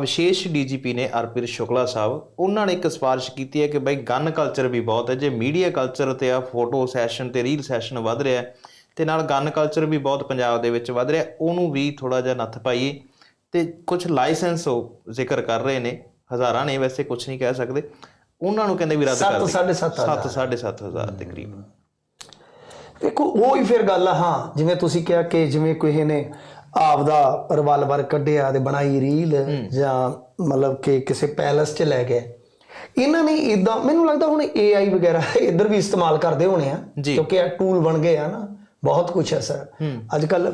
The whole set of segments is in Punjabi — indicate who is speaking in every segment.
Speaker 1: ਵਿਸ਼ੇਸ਼ ਡੀਜੀਪੀ ਨੇ ਅਰਪਿਤ ਸ਼ੁਕਲਾ ਸਾਹਿਬ ਉਹਨਾਂ ਨੇ ਇੱਕ ਸਿਫਾਰਿਸ਼ ਕੀਤੀ ਹੈ ਕਿ ਬਈ ਗਨ ਕਲਚਰ ਵੀ ਬਹੁਤ ਹੈ ਜੇ ਮੀਡੀਆ ਕਲਚਰ ਤੇ ਆ ਫੋਟੋ ਸੈਸ਼ਨ ਤੇ ਰੀਲ ਸੈਸ਼ਨ ਵੱਧ ਰਿਹਾ ਤੇ ਨਾਲ ਗਨ ਕਲਚਰ ਵੀ ਬਹੁਤ ਪੰਜਾਬ ਦੇ ਵਿੱਚ ਵੱਧ ਰਿਹਾ ਉਹਨੂੰ ਵੀ ਥੋੜਾ ਜਿਹਾ ਨੱਥ ਪਾਈਏ ਤੇ ਕੁਝ ਲਾਇਸੈਂਸ ਉਹ ਜ਼ਿਕਰ ਕਰ ਰਹੇ ਨੇ ਹਜ਼ਾਰਾਂ ਨੇ ਵੈਸੇ ਕੁਝ ਨਹੀਂ ਕਹਿ ਸਕਦੇ ਉਹਨਾਂ ਨੂੰ ਕਹਿੰਦੇ ਵੀ ਰੱਦ ਕਰ
Speaker 2: ਸੱਤ, ਸਾਢੇ ਸੱਤ ਹਜ਼ਾਰ।
Speaker 1: 7 7500 ਦੇ ਕਰੀਬ
Speaker 2: ਦੇਖੋ ਉਹ ਹੀ ਫਿਰ ਗੱਲ ਆ ਹਾਂ ਜਿਵੇਂ ਤੁਸੀਂ ਕਿਹਾ ਕਿ ਜਿਵੇਂ ਕੋਈ ਨੇ ਆਪਦਾ ਰਿਵਾਲਵਰ ਕੱਢਿਆ ਤੇ ਬਣਾਈ ਰੀਲ ਜਾਂ ਮਤਲਬ ਕਿ ਕਿਸੇ ਪੈਲਸ 'ਚ ਲੈ ਗਏ। ਇਹਨਾਂ ਨੇ ਇਦਾਂ ਮੈਨੂੰ ਲੱਗਦਾ ਹੁਣ AI ਵਗੈਰਾ ਇੱਧਰ ਵੀ ਇਸਤੇਮਾਲ ਕਰਦੇ ਹੋਣੇ ਆ। ਕਿਉਂਕਿ ਇਹ ਟੂਲ ਬਣ ਗਏ ਆ ਨਾ ਬਹੁਤ ਕੁਝ ਹੈ ਸਰ। ਅੱਜ ਕੱਲ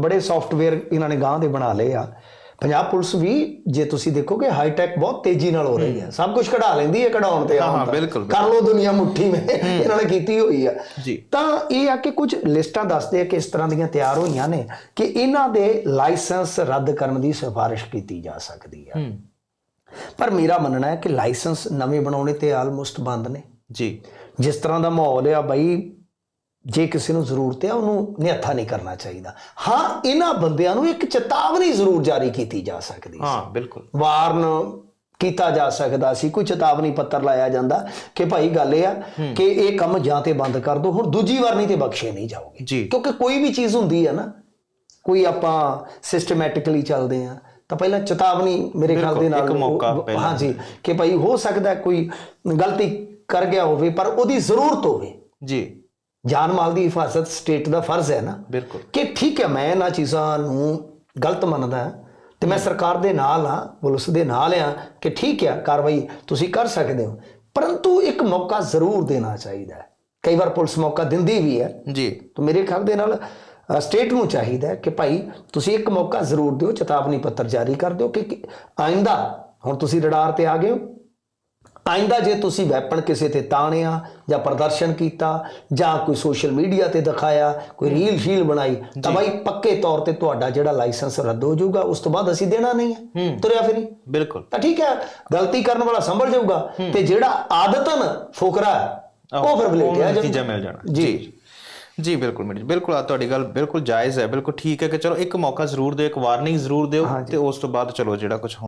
Speaker 2: ਬੜੇ ਸੌਫਟਵੇਅਰ ਇਹਨਾਂ ਨੇ ਗਾਂ ਦੇ ਬਣਾ ਲਏ ਆ। ਪੰਜਾਬ ਪੁਲਿਸ ਵੀ ਜੇ ਤੁਸੀਂ ਦੇਖੋਗੇ ਹਾਈ ਟੈਕ ਬਹੁਤ ਤੇਜ਼ੀ ਨਾਲ ਹੋ ਰਹੀ ਹੈ। ਸਭ ਕੁਝ ਕਢਾ ਲੈਂਦੀ ਹੈ ਕਢਾਉਣ ਤੇ
Speaker 1: ਹਾਂ,
Speaker 2: ਆਉਣ
Speaker 1: ਹਾਂ। ਬਿਲਕੁਲ,
Speaker 2: ਕਰ ਲੋ ਦੁਨੀਆ ਮੁੱਠੀ ਮੇ। ਇਹਨਾਂ ਨੇ ਕੀਤੀ ਹੋਈ ਆ। ਤਾਂ ਇਹ ਆ ਕਿ ਕੁਝ ਲਿਸਟਾਂ ਦੱਸਦੇ ਆ ਕਿ ਇਸ ਤਰ੍ਹਾਂ ਦੀਆਂ ਤਿਆਰ ਹੋਈਆਂ ਨੇ ਕਿ ਇਹਨਾਂ ਦੇ ਲਾਇਸੈਂਸ ਰੱਦ ਕਰਨ ਦੀ ਸਿਫਾਰਿਸ਼ ਕੀਤੀ ਜਾ ਸਕਦੀ ਆ। ਪਰ ਮੇਰਾ ਮੰਨਣਾ ਹੈ ਕਿ ਲਾਇਸੈਂਸ ਨਵੇਂ ਬਣਾਉਣੇ ਤੇ ਆਲਮੋਸਟ ਬੰਦ ਨੇ।
Speaker 1: ਜੀ।
Speaker 2: ਜਿਸ ਤਰ੍ਹਾਂ ਦਾ ਮਾਹੌਲ ਆ ਬਈ ਜੇ ਕਿਸੇ ਨੂੰ ਜ਼ਰੂਰਤ ਹੈ ਉਹਨੂੰ ਨਿਹੱਥਾ ਨਹੀਂ ਕਰਨਾ ਚਾਹੀਦਾ। ਹਾਂ ਇਹਨਾਂ ਬੰਦਿਆਂ ਨੂੰ ਇੱਕ ਚੇਤਾਵਨੀ ਜ਼ਰੂਰ ਜਾਰੀ ਕੀਤੀ ਜਾ ਸਕਦੀ ਹੈ
Speaker 1: ਹਾਂ ਬਿਲਕੁਲ।
Speaker 2: ਵਾਰਨ ਕੀਤਾ ਜਾ ਸਕਦਾ ਸੀ ਕੋਈ ਚੇਤਾਵਨੀ ਪੱਤਰ ਲਾਇਆ ਜਾਂਦਾ ਕਿ ਭਾਈ ਗੱਲ ਇਹ ਆ ਕਿ ਇਹ ਕੰਮ ਜਾਂ ਤੇ ਬੰਦ ਕਰ ਦਿਓ ਹੁਣ ਦੂਜੀ ਵਾਰ ਨਹੀਂ ਤੇ ਬਖਸ਼ੇ ਨਹੀਂ ਜਾਓਗੇ। ਕਿਉਂਕਿ ਕੋਈ ਵੀ ਚੀਜ਼ ਹੁੰਦੀ ਹੈ ਨਾ ਕੋਈ ਆਪਾਂ ਸਿਸਟਮੈਟਿਕਲੀ ਚੱਲਦੇ ਆ ਤਾਂ ਪਹਿਲਾਂ ਚੇਤਾਵਨੀ ਮੇਰੇ ਖਿਆਲ ਦੇ ਨਾਲ
Speaker 1: ਇੱਕ ਮੌਕਾ ਪਹਿਲਾਂ।
Speaker 2: ਹਾਂਜੀ ਕਿ ਭਾਈ ਹੋ ਸਕਦਾ ਕੋਈ ਗਲਤੀ ਕਰ ਗਿਆ ਹੋਵੇ ਪਰ ਉਹਦੀ ਜ਼ਰੂਰਤ ਹੋਵੇ।
Speaker 1: ਜੀ।
Speaker 2: ਜਾਨ ਮਾਲ ਦੀ ਹਿਫਾਜ਼ਤ ਸਟੇਟ ਦਾ ਫਰਜ਼ ਹੈ ਨਾ।
Speaker 1: ਬਿਲਕੁਲ।
Speaker 2: ਕਿ ਠੀਕ ਹੈ ਮੈਂ ਇਹਨਾਂ ਚੀਜ਼ਾਂ ਨੂੰ ਗਲਤ ਮੰਨਦਾ ਤੇ ਮੈਂ ਸਰਕਾਰ ਦੇ ਨਾਲ ਹਾਂ ਪੁਲਿਸ ਦੇ ਨਾਲ ਹਾਂ ਕਿ ਠੀਕ ਹੈ ਕਾਰਵਾਈ ਤੁਸੀਂ ਕਰ ਸਕਦੇ ਹੋ। ਪਰੰਤੂ ਇੱਕ ਮੌਕਾ ਜ਼ਰੂਰ ਦੇਣਾ ਚਾਹੀਦਾ ਹੈ। ਕਈ ਵਾਰ ਪੁਲਿਸ ਮੌਕਾ ਦਿੰਦੀ ਵੀ ਹੈ।
Speaker 1: ਜੀ।
Speaker 2: ਤਾਂ ਮੇਰੇ ਖਿਆਲ ਦੇ ਨਾਲ ਸਟੇਟ ਨੂੰ ਚਾਹੀਦਾ ਹੈ ਕਿ ਭਾਈ ਤੁਸੀਂ ਇੱਕ ਮੌਕਾ ਜ਼ਰੂਰ ਦਿਓ ਚੇਤਾਵਨੀ ਪੱਤਰ ਜਾਰੀ ਕਰ ਦਿਓ ਕਿ ਆਇੰਦਾ ਹੁਣ ਤੁਸੀਂ ਰਡਾਰ ਤੇ ਆ ਗਏ ਹੋ। ਆਇੰਦਾ ਜੇ ਤੁਸੀਂ ਵੈਪਨ ਕਿਸੇ ਤੇ ਤਾਣਿਆ ਜਾਂ ਪ੍ਰਦਰਸ਼ਨ ਕੀਤਾ ਜਾਂ ਕੋਈ ਸੋਸ਼ਲ ਮੀਡੀਆ ਤੇ ਦਿਖਾਇਆ ਕੋਈ ਰੀਲ ਸ਼ੀਲ ਬਣਾਈ ਤਾਂ ਭਾਈ ਪੱਕੇ ਤੌਰ ਤੇ ਤੁਹਾਡਾ ਜਿਹੜਾ ਲਾਇਸੈਂਸ ਰੱਦ ਹੋ ਜਾਊਗਾ ਉਸ ਤੋਂ ਬਾਅਦ ਅਸੀਂ ਦੇਣਾ ਨਹੀਂ ਹੈ। ਤੁਰਿਆ ਫਿਰੀ।
Speaker 1: ਬਿਲਕੁਲ।
Speaker 2: ਤਾਂ ਠੀਕ ਹੈ ਗਲਤੀ ਕਰਨ ਵਾਲਾ ਸੰਭਲ ਜਾਊਗਾ। ਤੇ ਜਿਹੜਾ ਆਦਤਨ ਫੋਕਰਾ ਉਹ ਫਿਰ ਬਲੇਟਿਆ
Speaker 1: ਨਤੀਜਾ ਮਿਲ ਜਾਣਾ।
Speaker 2: ਜੀ।
Speaker 1: ਜੀ। ਬਿਲਕੁਲ ਮੇਰੀ ਬਿਲਕੁਲ ਆ ਤੁਹਾਡੀ ਗੱਲ ਬਿਲਕੁਲ ਜਾਇਜ਼ ਹੈ ਬਿਲਕੁਲ ਠੀਕ ਹੈ ਕਿ ਚਲੋ ਇੱਕ ਮੌਕਾ ਜ਼ਰੂਰ ਦਿਓ ਇੱਕ ਵਾਰਨਿੰਗ ਜ਼ਰੂਰ ਦਿਓ ਤੇ ਉਸ ਤੋਂ ਬਾਅਦ ਚਲੋ ਜਿਹੜਾ ਕੁਝ